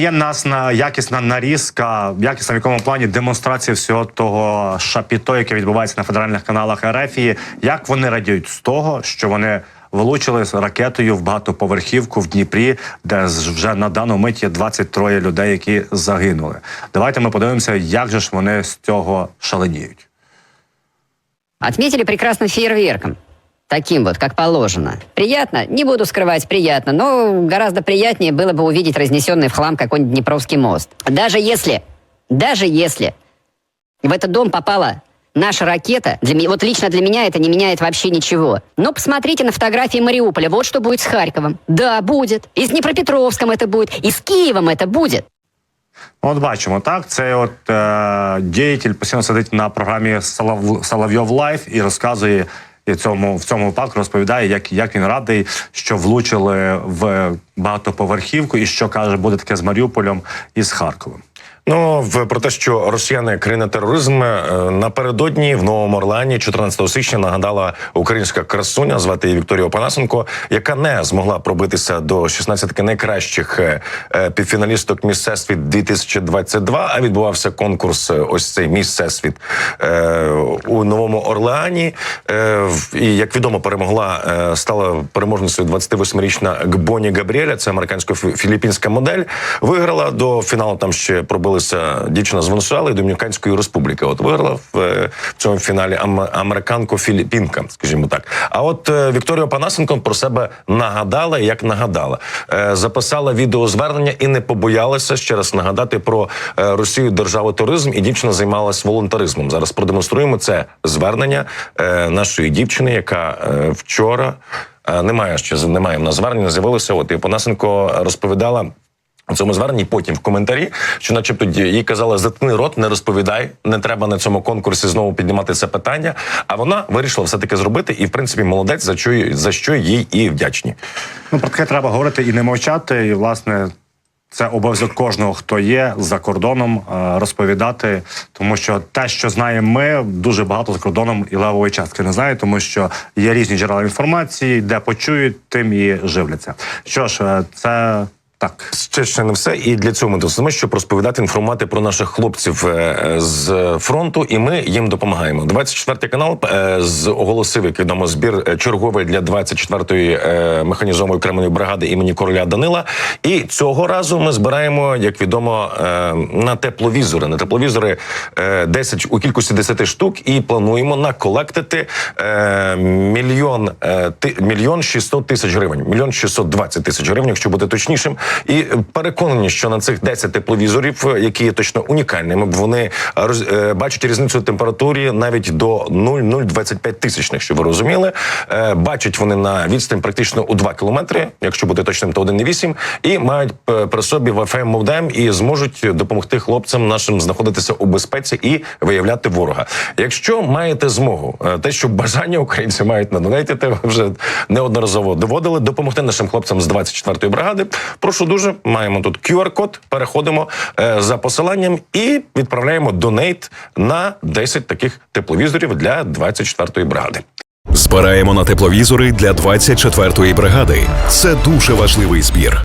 Є нас на якісна нарізка, якісна в якому плані демонстрація всього того шапіто, яке відбувається на федеральних каналах РФ. І як вони радіють з того, що вони влучили ракетою в багатоповерхівку в Дніпрі, де вже на дану мить є 23 людей, які загинули. Давайте ми подивимося, як же ж вони з цього шаленіють. Отметили прекрасным фейерверком. Таким вот, как положено. Приятно? Не буду скрывать, приятно. Но гораздо приятнее было бы увидеть разнесенный в хлам какой-нибудь Днепровский мост. Даже если, даже если в этот дом попала наша ракета, для меня, вот лично для меня это не меняет вообще ничего. Но посмотрите на фотографии Мариуполя. Вот что будет с Харьковом. Да, будет. И с Днепропетровском это будет. И с Киевом это будет. Ну, От бачимо, так це от е, діятель постійно сидить на програмі Солов, Соловйов Лайф і розказує І цьому в цьому випадку розповідає, як, як він радий, що влучили в багатоповерхівку, і що каже, буде таке з Маріуполем і з Харковом. Ну в про те, що росіяни країна тероризм е, напередодні в Новому Орлеані 14 січня нагадала українська красуня, звати її Вікторія Опанасенко, яка не змогла пробитися до 16 найкращих е, півфіналісток Міс Всесвіт 2022, А відбувався конкурс е, ось цей Міс Всесвіт у Новому Орлеані. І як відомо, перемогла стала переможницею 28-річна Гбоні Габріеля. Це американсько-філіппінська модель. Виграла до фіналу. Там ще пробилася дівчина з Венесуели і Домініканської республіки. От виграла в, е, в цьому фіналі ам- американко-філіппінка, скажімо так. А от е, Вікторія Панасенко про себе нагадала, як нагадала, Е, записала відеозвернення і не побоялася ще раз нагадати про Росію державу туризм. І дівчина займалась волонтеризмом. Зараз продемонструємо це звернення нашої дівчини, яка вчора. Немає ще немає в нас звернення. З'явилося. От і Панасенко розповідала у цьому зверненні потім в коментарі, що, начебто, їй казали, заткни рот, не розповідай, не треба на цьому конкурсі знову піднімати це питання. А вона вирішила все таки зробити, і в принципі молодець за що за що їй і вдячні. Ну про таке треба говорити і не мовчати. І власне це обов'язок кожного, хто є за кордоном, е, розповідати, тому що те, що знаємо ми, дуже багато за кордоном і левової частки не знає, тому що є різні джерела інформації, де почують, тим і живляться. Що ж, е, це так. Це ще не все, і для цього ми сидимо, щоб розповідати, інформувати про наших хлопців е, з фронту, і ми їм допомагаємо. 24 канал е, з оголосив, як відомо, збір е, черговий для 24-ї е, механізованої окремої бригади імені короля Данила. І цього разу ми збираємо, як відомо, е, на тепловізори. На тепловізори е, 10 у кількості 10 штук, і плануємо наколектити е, мільйон е, мільйон 600 тисяч гривень, мільйон 620 тисяч гривень, якщо бути точнішим. І переконані, що на цих 10 тепловізорів, е, які є точно унікальними, вони роз- е, бачать різницю температурі навіть до 0,025 тисячних, щоб ви розуміли. Е, Бачать вони на відстань практично у 2 кілометри, якщо бути точним, то 1,8, і мають е, при собі Wi-Fi модем і зможуть допомогти хлопцям нашим знаходитися у безпеці і виявляти ворога. Якщо маєте змогу, е, те, що бажання українці мають на донейті, те вже неодноразово доводили допомогти нашим хлопцям з 24-ї бригади. Прошу дуже, маємо тут QR-код. Переходимо е, за посиланням і відправляємо донейт на 10 таких тепловізорів для 24-ї бригади. Збираємо на тепловізори для 24-ї бригади. Це дуже важливий збір.